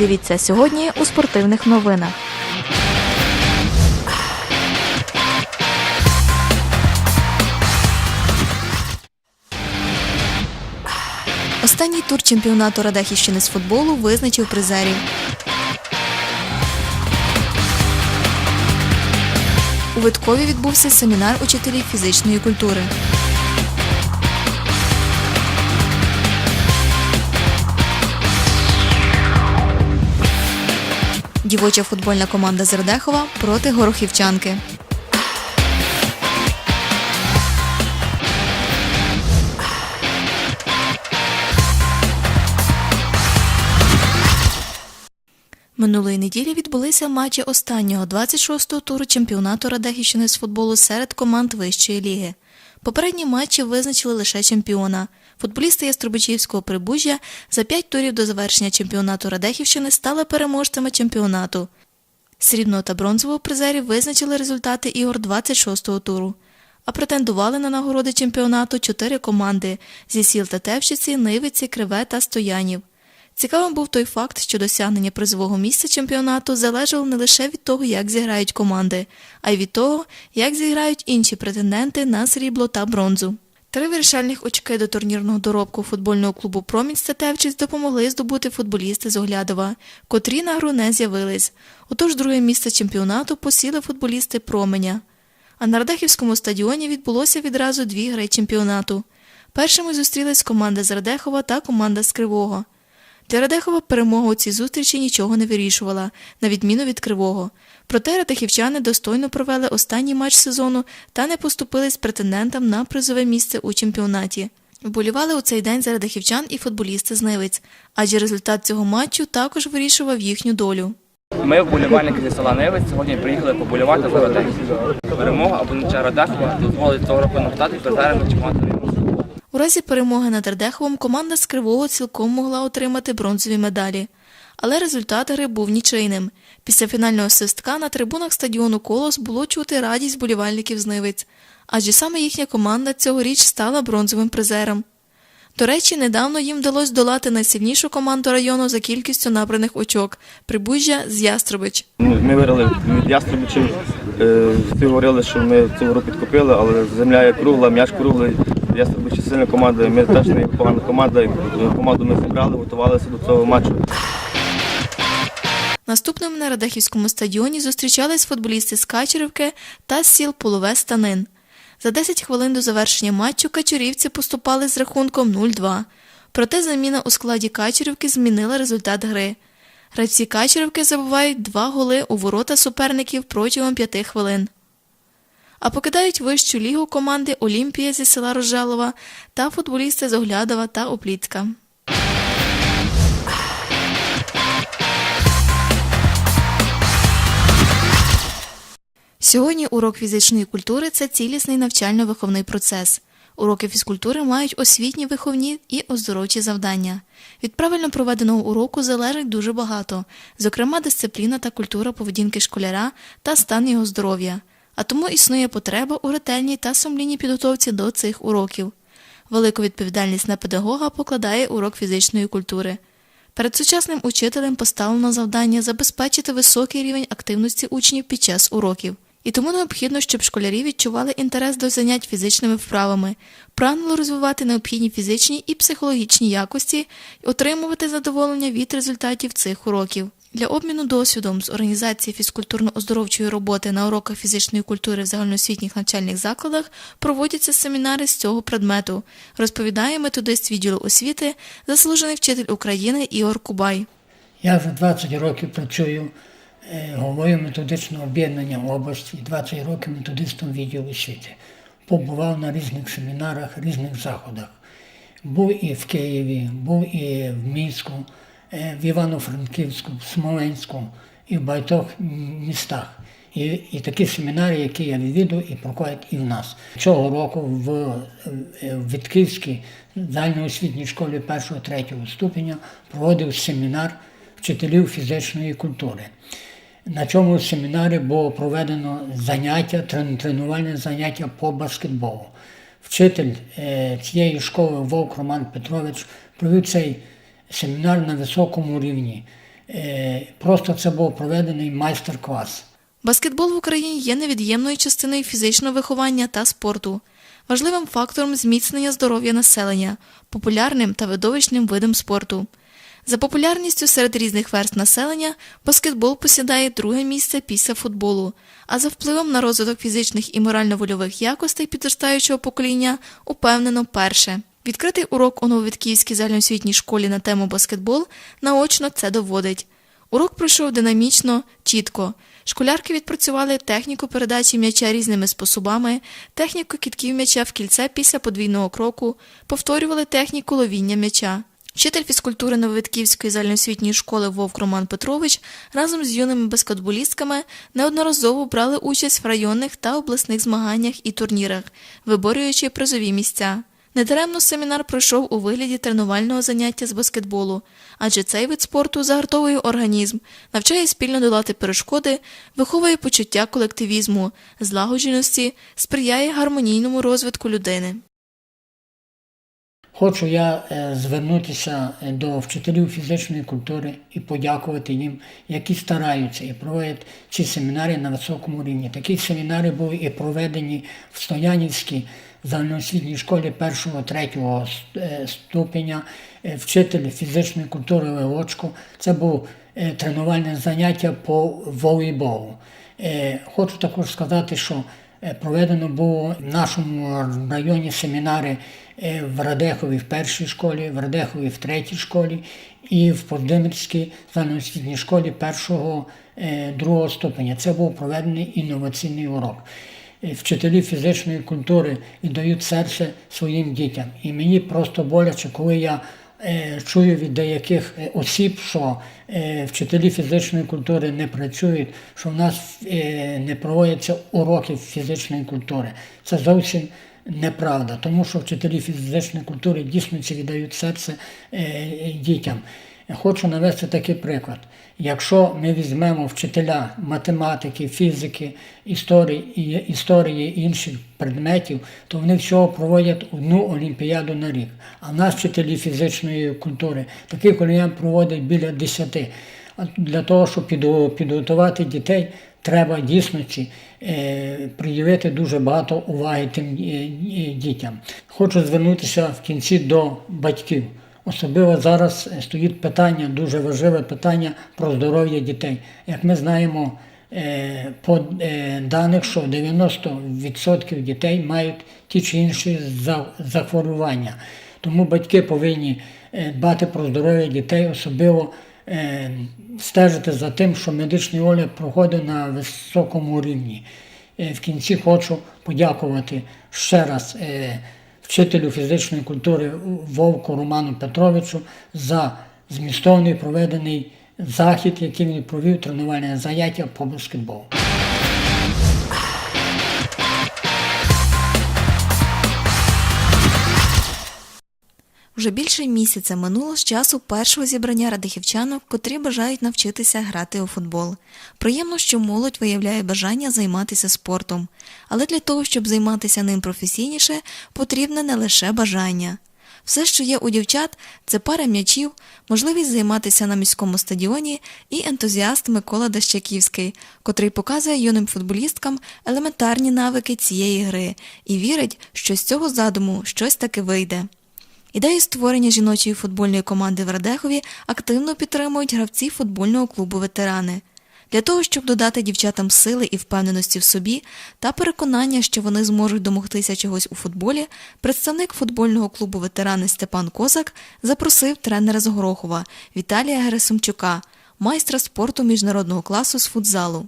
Дивіться сьогодні у спортивних новинах. Останній тур чемпіонату Радехівщини з футболу визначив призерів. У Виткові відбувся семінар учителів фізичної культури. Дівоча футбольна команда з Радехова проти Горохівчанки. Минулої неділі відбулися матчі останнього 26-го туру чемпіонату Радехівщини з футболу серед команд вищої ліги. Попередні матчі визначили лише чемпіона. Футболісти Яструбичівського прибужжя за п'ять турів до завершення чемпіонату Радехівщини стали переможцями чемпіонату. Срібного та бронзового призерів визначили результати ігор 26-го туру. А претендували на нагороди чемпіонату чотири команди зі сіл Татевщиці, Нивиці, Криве та Стоянів. Цікавим був той факт, що досягнення призового місця чемпіонату залежало не лише від того, як зіграють команди, а й від того, як зіграють інші претенденти на срібло та бронзу. Три вирішальних очки до турнірного доробку футбольного клубу Промінь Статевчиць допомогли здобути футболісти з Оглядова, котрі на гру не з'явились. Отож, друге місце чемпіонату посіли футболісти Променя. А на Радехівському стадіоні відбулося відразу дві гри чемпіонату. Першими зустрілись команда з Радехова та команда з Кривого. Для Радехова перемога у цій зустрічі нічого не вирішувала, на відміну від Кривого. Проте радехівчани достойно провели останній матч сезону та не поступились претендентам на призове місце у чемпіонаті. Вболівали у цей день за радехівчан і футболісти з Нивиць, адже результат цього матчу також вирішував їхню долю. Ми, вболівальники зі села Невець, сьогодні приїхали поболівати за Радехів. Перемога або нічия Радехова дозволить цього року нам стати призерами чемпіонату. У разі перемоги над Радеховом команда з Кривого цілком могла отримати бронзові медалі. Але результат гри був нічийним. Після фінального свистка на трибунах стадіону Колос було чути радість болівальників з Нивиць, адже саме їхня команда цьогоріч стала бронзовим призером. До речі, недавно їм вдалося долати найсильнішу команду району за кількістю набраних очок Прибужжя з Яструбич. Ну, Ми виграли від яструбичів. Е, Всі говорили, що ми цього року підкупили, але земля є кругла, м'яч круглий. Яструбичі сильна команда. Ми теж не погана команда. Команду ми зібрали, готувалися до цього матчу. Наступним на Радехівському стадіоні зустрічались футболісти з Качерівки та з сіл Полове Станин. За 10 хвилин до завершення матчу качурівці поступали з рахунком 0-2. Проте заміна у складі Качерівки змінила результат гри. Гравці Качерівки забувають два голи у ворота суперників протягом 5 хвилин. А покидають вищу лігу команди Олімпія зі села Рожалова та футболісти з Оглядова та Опліцка. Сьогодні урок фізичної культури це цілісний навчально-виховний процес. Уроки фізкультури мають освітні, виховні і оздоровчі завдання. Від правильно проведеного уроку залежить дуже багато, зокрема дисципліна та культура поведінки школяра та стан його здоров'я. А тому існує потреба у ретельній та сумлінній підготовці до цих уроків. Велику відповідальність на педагога покладає урок фізичної культури. Перед сучасним учителем поставлено завдання забезпечити високий рівень активності учнів під час уроків. І тому необхідно, щоб школярі відчували інтерес до занять фізичними вправами, прагнули розвивати необхідні фізичні і психологічні якості і отримувати задоволення від результатів цих уроків. Для обміну досвідом з організації фізкультурно-оздоровчої роботи на уроках фізичної культури в загальноосвітніх навчальних закладах проводяться семінари з цього предмету, розповідає методист відділу освіти, заслужений вчитель України Ігор Кубай. Я вже 20 років працюю е, головою методичного об'єднання області, 20 років методистом відділу освіти. Побував на різних семінарах, різних заходах. Був і в Києві, був і в Мінську, в Івано-Франківську, в Смоленську і в багатьох містах. І, і такі семінари, які я відвідую і проходять і в нас. Цього року в, е, Вітківській загальноосвітній школі 1-3 ступеня проводив семінар вчителів фізичної культури. На цьому семінарі було проведено заняття, трен- тренувальне заняття по баскетболу. Вчитель е, цієї школи Вовк Роман Петрович провів цей семінар на високому рівні. Е, Просто це був проведений майстер-клас. Баскетбол в Україні є невід'ємною частиною фізичного виховання та спорту, важливим фактором зміцнення здоров'я населення, популярним та видовищним видом спорту. За популярністю серед різних верст населення баскетбол посідає друге місце після футболу, а за впливом на розвиток фізичних і морально-вольових якостей підростаючого покоління упевнено перше. Відкритий урок у Нововідківській загальноосвітній школі на тему баскетбол наочно це доводить. Урок пройшов динамічно, чітко. Школярки відпрацювали техніку передачі м'яча різними способами, техніку кітків м'яча в кільце після подвійного кроку, повторювали техніку ловіння м'яча. Вчитель фізкультури Нововитківської загальноосвітньої школи Вовк Роман Петрович разом з юними баскетболістками неодноразово брали участь в районних та обласних змаганнях і турнірах, виборюючи призові місця. Недаремно семінар пройшов у вигляді тренувального заняття з баскетболу, адже цей вид спорту загартовує організм, навчає спільно долати перешкоди, виховує почуття колективізму, злагодженості, сприяє гармонійному розвитку людини. Хочу я е, звернутися е, до вчителів фізичної культури і подякувати їм, які стараються і проводять ці семінари на високому рівні. Такі семінари були і проведені в Стоянівській загальноосвітній школі першого, третього е, ступеня. Вчитель фізичної культури Левочко. Це був е, тренувальне заняття по волейболу. Хочу також сказати, що Проведено було в нашому районі семінари в Радехові в першій школі, в Радехові в третій школі і в Подимирській загальноосвітній школі першого е, другого ступеня. Це був проведений інноваційний урок. Е, Вчителі фізичної культури віддають серце своїм дітям. І мені просто боляче, коли я е, чую від деяких е, осіб, що е, вчителі фізичної культури не працюють, що в нас е, не проводяться уроки фізичної культури. Це зовсім неправда, тому що вчителі фізичної культури дійсно ці віддають серце е, дітям. Хочу навести такий приклад. Якщо ми візьмемо вчителя математики, фізики, історії, історії інших предметів, то вони всього проводять одну олімпіаду на рік. А в нас вчителі фізичної культури таких олімпіад проводять біля 10. А Для того, щоб підготувати дітей, треба дійсності е, приділити дуже багато уваги тим е, е, дітям. Хочу звернутися в кінці до батьків. Особливо зараз е, стоїть питання, дуже важливе питання про здоров'я дітей. Як ми знаємо, е, по е, даних, що 90% дітей мають ті чи інші захворювання. Тому батьки повинні дбати про здоров'я дітей, особливо стежити за тим, що медичний огляд проходить на високому рівні. Е, В кінці хочу подякувати ще раз е, вчителю фізичної культури Вовку Роману Петровичу за змістовний проведений захід, який він провів тренувальне заняття по баскетболу. Вже більше місяця минуло з часу першого зібрання радихівчанок, котрі бажають навчитися грати у футбол. Приємно, що молодь виявляє бажання займатися спортом, але для того, щоб займатися ним професійніше, потрібне не лише бажання. Все, що є у дівчат, це пара м'ячів, можливість займатися на міському стадіоні і ентузіаст Микола Дащаківський, котрий показує юним футболісткам елементарні навики цієї гри і вірить, що з цього задуму щось таки вийде. Ідею створення жіночої футбольної команди в Радехові активно підтримують гравці футбольного клубу ветерани. Для того, щоб додати дівчатам сили і впевненості в собі та переконання, що вони зможуть домогтися чогось у футболі, представник футбольного клубу ветерани Степан Козак запросив тренера з Горохова Віталія Герасимчука, майстра спорту міжнародного класу з футзалу.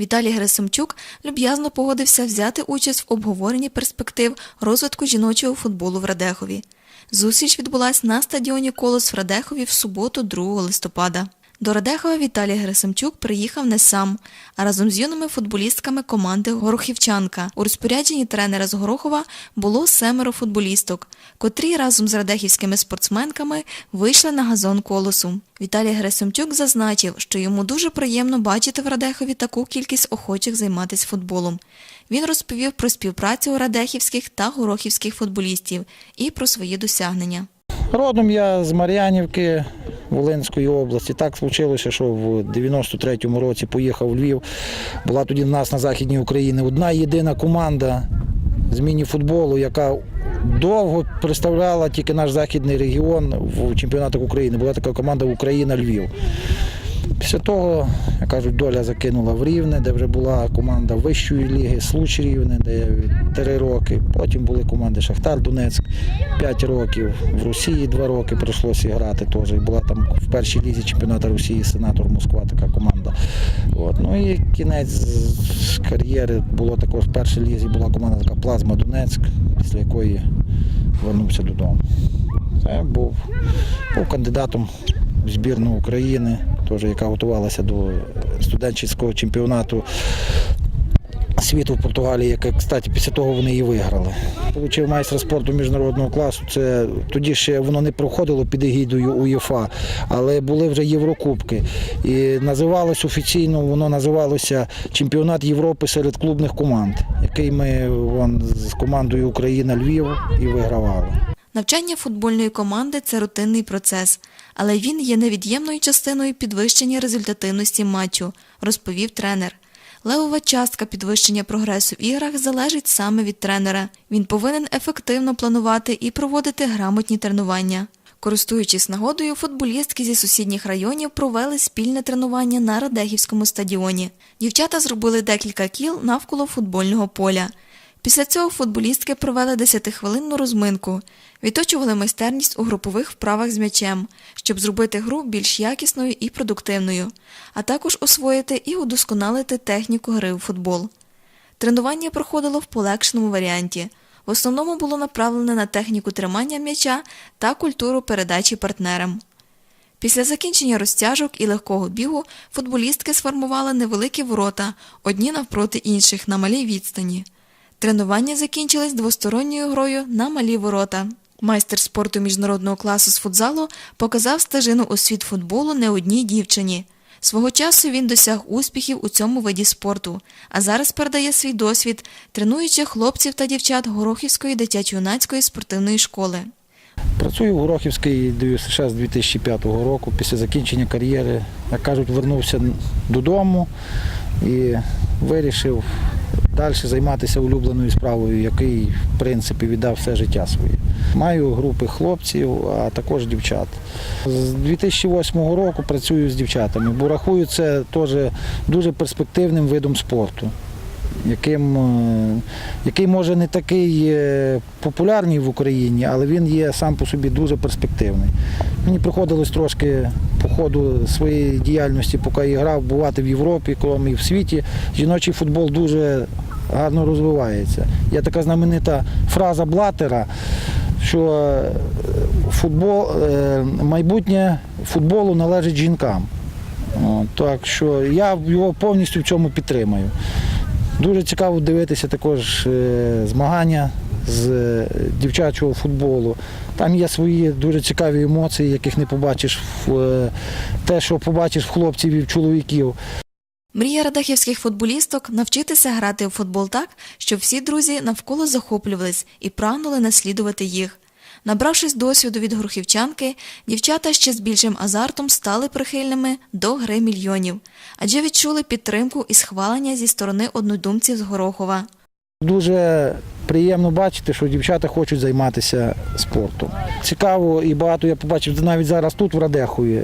Віталій Герасимчук люб'язно погодився взяти участь в обговоренні перспектив розвитку жіночого футболу в Радехові. Зустріч відбулась на стадіоні Колос в Радехові в суботу, 2 листопада. До Радехова Віталій Герасимчук приїхав не сам, а разом з юними футболістками команди Горохівчанка. У розпорядженні тренера з Горохова було семеро футболісток, котрі разом з радехівськими спортсменками вийшли на газон колосу. Віталій Герасимчук зазначив, що йому дуже приємно бачити в Радехові таку кількість охочих займатися футболом. Він розповів про співпрацю радехівських та горохівських футболістів і про свої досягнення. Родом я з Мар'янівки, Волинської області. Так случилося, що в 93-му році поїхав у Львів. Була тоді в нас на Західній Україні одна єдина команда з міні-футболу, яка довго представляла тільки наш західний регіон в чемпіонатах України. Була така команда Україна Львів. Після того, як кажуть, доля закинула в Рівне, де вже була команда вищої ліги, Случ Рівне, де я від 3 роки. Потім були команди Шахтар Донецьк 5 років. В Росії 2 роки прийшлося грати теж. Була там в першій лізі чемпіонату Росії сенатор Москва така команда. От. Ну і кінець кар'єри було також в першій лізі була команда така Плазма Донецьк, після якої вернувся додому. Це був, був кандидатом в збірну України, теж, яка готувалася до студентського чемпіонату світу в Португалії, яке, кстати, після того вони і виграли. Получив майстра спорту міжнародного класу. Це тоді ще воно не проходило під егідою УЄФА, але були вже Єврокубки. І називалось офіційно, воно називалося Чемпіонат Європи серед клубних команд, який ми вон, з командою Україна Львів і вигравали. Навчання футбольної команди це рутинний процес, але він є невід'ємною частиною підвищення результативності матчу, розповів тренер. Левова частка підвищення прогресу в іграх залежить саме від тренера. Він повинен ефективно планувати і проводити грамотні тренування. Користуючись нагодою, футболістки зі сусідніх районів провели спільне тренування на Радехівському стадіоні. Дівчата зробили декілька кіл навколо футбольного поля. Після цього футболістки провели 10-хвилинну розминку, відточували майстерність у групових вправах з м'ячем, щоб зробити гру більш якісною і продуктивною, а також освоїти і удосконалити техніку гри у футбол. Тренування проходило в полегшеному варіанті. В основному було направлене на техніку тримання м'яча та культуру передачі партнерам. Після закінчення розтяжок і легкого бігу футболістки сформували невеликі ворота, одні навпроти інших на малій відстані. Тренування закінчились двосторонньою грою на малі ворота. Майстер спорту міжнародного класу з футзалу показав стежину у світ футболу не одній дівчині. Свого часу він досяг успіхів у цьому виді спорту, а зараз передає свій досвід, тренуючи хлопців та дівчат Горохівської дитячо-юнацької спортивної школи. Працюю в Горохівській ДЮСШ з 2005 року. Після закінчення кар'єри, як кажуть, вернувся додому і вирішив далі займатися улюбленою справою, який, в принципі, віддав все життя своє. Маю групи хлопців, а також дівчат. З 2008 року працюю з дівчатами, бо рахую це теж дуже перспективним видом спорту яким, е, який може не такий е, популярний в Україні, але він є сам по собі дуже перспективний. Мені приходилось трошки по ходу своєї діяльності, поки я грав, бувати в Європі, крім і в світі. Жіночий футбол дуже гарно розвивається. Є така знаменита фраза Блатера, що е, футбол, майбутнє футболу належить жінкам. Так що я його повністю в цьому підтримую. Дуже цікаво дивитися також е, змагання з е, дівчачого футболу. Там є свої дуже цікаві емоції, яких не побачиш в е, те, що побачиш в хлопців і в чоловіків. Мрія радехівських футболісток навчитися грати у футбол так, щоб всі друзі навколо захоплювались і прагнули наслідувати їх. Набравшись досвіду від грухівчанки, дівчата ще з більшим азартом стали прихильними до гри мільйонів, адже відчули підтримку і схвалення зі сторони однодумців з Горохова. Дуже приємно бачити, що дівчата хочуть займатися спортом. Цікаво і багато я побачив навіть зараз тут, в Радехові.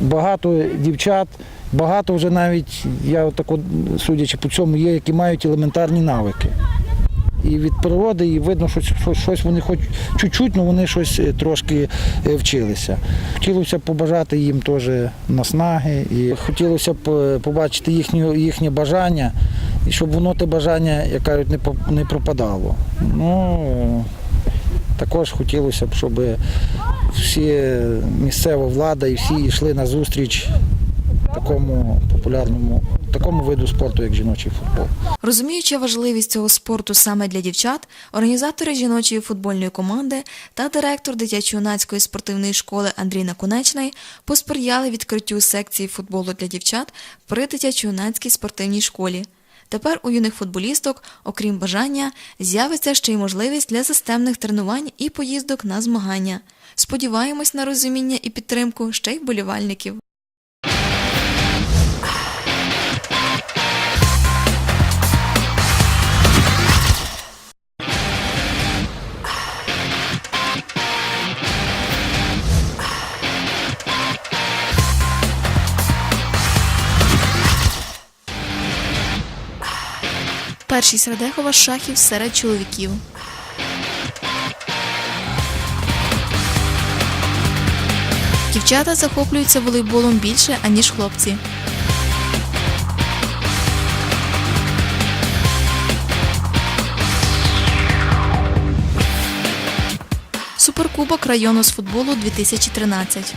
Багато дівчат, багато вже навіть, я отак от, судячи по цьому, є, які мають елементарні навики. І від природи, і видно, що щось, вони хоч чуть-чуть, але вони щось е, трошки е, вчилися. Хотілося б побажати їм теж наснаги, і хотілося б е, побачити їхнє, їхнє бажання, і щоб воно те бажання, як кажуть, не, пропадало. Ну, також хотілося б, щоб всі місцева влада і всі йшли на зустріч такому популярному, такому виду спорту, як жіночий футбол. Розуміючи важливість цього спорту саме для дівчат, організатори жіночої футбольної команди та директор дитячо-юнацької спортивної школи Андрій Наконечний посприяли відкриттю секції футболу для дівчат при дитячо-юнацькій спортивній школі. Тепер у юних футболісток, окрім бажання, з'явиться ще й можливість для системних тренувань і поїздок на змагання. Сподіваємось на розуміння і підтримку ще й вболівальників. Перший Середехова шахів серед чоловіків. Дівчата захоплюються волейболом більше, аніж хлопці. Суперкубок району з футболу 2013.